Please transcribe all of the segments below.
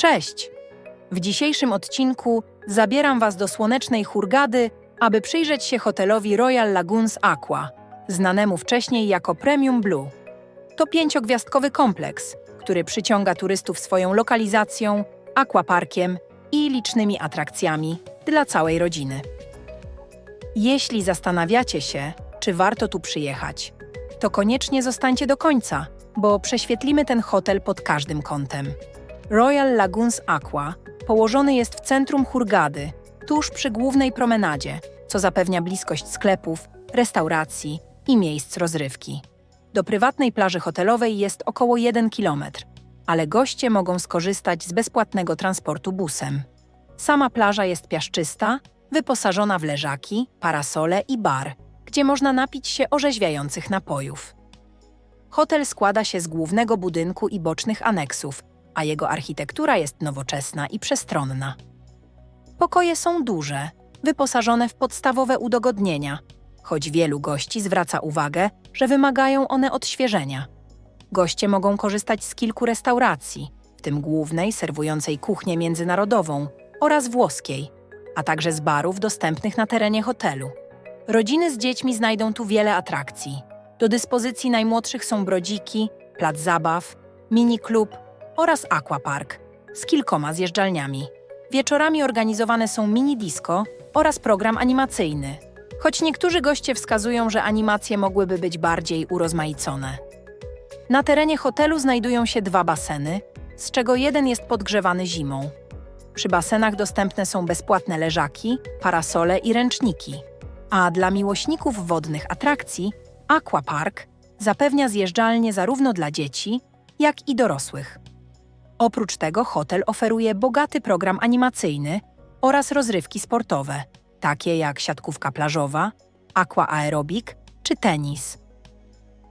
Cześć! W dzisiejszym odcinku zabieram Was do słonecznej Hurgady, aby przyjrzeć się hotelowi Royal Lagoons Aqua, znanemu wcześniej jako Premium Blue. To pięciogwiazdkowy kompleks, który przyciąga turystów swoją lokalizacją, aquaparkiem i licznymi atrakcjami dla całej rodziny. Jeśli zastanawiacie się, czy warto tu przyjechać, to koniecznie zostańcie do końca, bo prześwietlimy ten hotel pod każdym kątem. Royal Lagoons Aqua położony jest w centrum Hurgady, tuż przy głównej promenadzie, co zapewnia bliskość sklepów, restauracji i miejsc rozrywki. Do prywatnej plaży hotelowej jest około 1 km, ale goście mogą skorzystać z bezpłatnego transportu busem. Sama plaża jest piaszczysta, wyposażona w leżaki, parasole i bar, gdzie można napić się orzeźwiających napojów. Hotel składa się z głównego budynku i bocznych aneksów, a jego architektura jest nowoczesna i przestronna. Pokoje są duże, wyposażone w podstawowe udogodnienia, choć wielu gości zwraca uwagę, że wymagają one odświeżenia. Goście mogą korzystać z kilku restauracji, w tym głównej serwującej kuchnię międzynarodową oraz włoskiej, a także z barów dostępnych na terenie hotelu. Rodziny z dziećmi znajdą tu wiele atrakcji. Do dyspozycji najmłodszych są brodziki, plac zabaw, mini klub oraz aquapark z kilkoma zjeżdżalniami. Wieczorami organizowane są mini disco oraz program animacyjny, choć niektórzy goście wskazują, że animacje mogłyby być bardziej urozmaicone. Na terenie hotelu znajdują się dwa baseny, z czego jeden jest podgrzewany zimą. Przy basenach dostępne są bezpłatne leżaki, parasole i ręczniki. A dla miłośników wodnych atrakcji Aquapark zapewnia zjeżdżalnie zarówno dla dzieci, jak i dorosłych. Oprócz tego hotel oferuje bogaty program animacyjny oraz rozrywki sportowe, takie jak siatkówka plażowa, aqua aerobik czy tenis.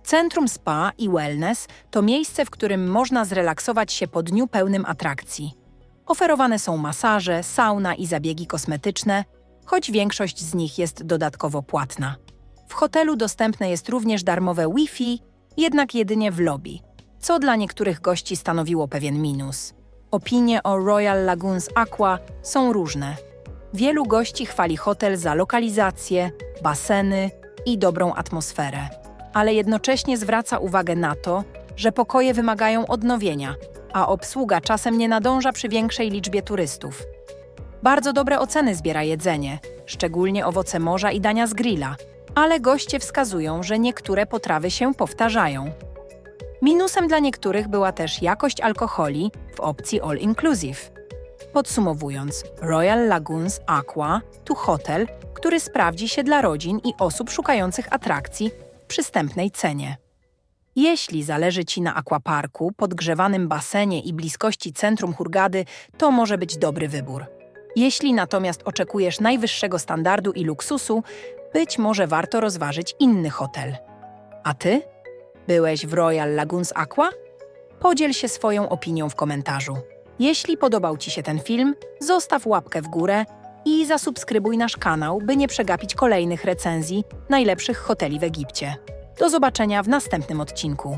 Centrum Spa i Wellness to miejsce, w którym można zrelaksować się po dniu pełnym atrakcji. Oferowane są masaże, sauna i zabiegi kosmetyczne, choć większość z nich jest dodatkowo płatna. W hotelu dostępne jest również darmowe Wi-Fi, jednak jedynie w lobby, co dla niektórych gości stanowiło pewien minus. Opinie o Royal Lagoons Aqua są różne. Wielu gości chwali hotel za lokalizację, baseny i dobrą atmosferę, ale jednocześnie zwraca uwagę na to, że pokoje wymagają odnowienia, a obsługa czasem nie nadąża przy większej liczbie turystów. Bardzo dobre oceny zbiera jedzenie, szczególnie owoce morza i dania z grilla, ale goście wskazują, że niektóre potrawy się powtarzają. Minusem dla niektórych była też jakość alkoholi w opcji all inclusive. Podsumowując, Royal Lagoons Aqua to hotel, który sprawdzi się dla rodzin i osób szukających atrakcji w przystępnej cenie. Jeśli zależy Ci na aquaparku, podgrzewanym basenie i bliskości centrum Hurgady, to może być dobry wybór. Jeśli natomiast oczekujesz najwyższego standardu i luksusu, być może warto rozważyć inny hotel. A Ty? Byłeś w Royal Lagoons Aqua? Podziel się swoją opinią w komentarzu. Jeśli podobał Ci się ten film, zostaw łapkę w górę i zasubskrybuj nasz kanał, by nie przegapić kolejnych recenzji najlepszych hoteli w Egipcie. Do zobaczenia w następnym odcinku.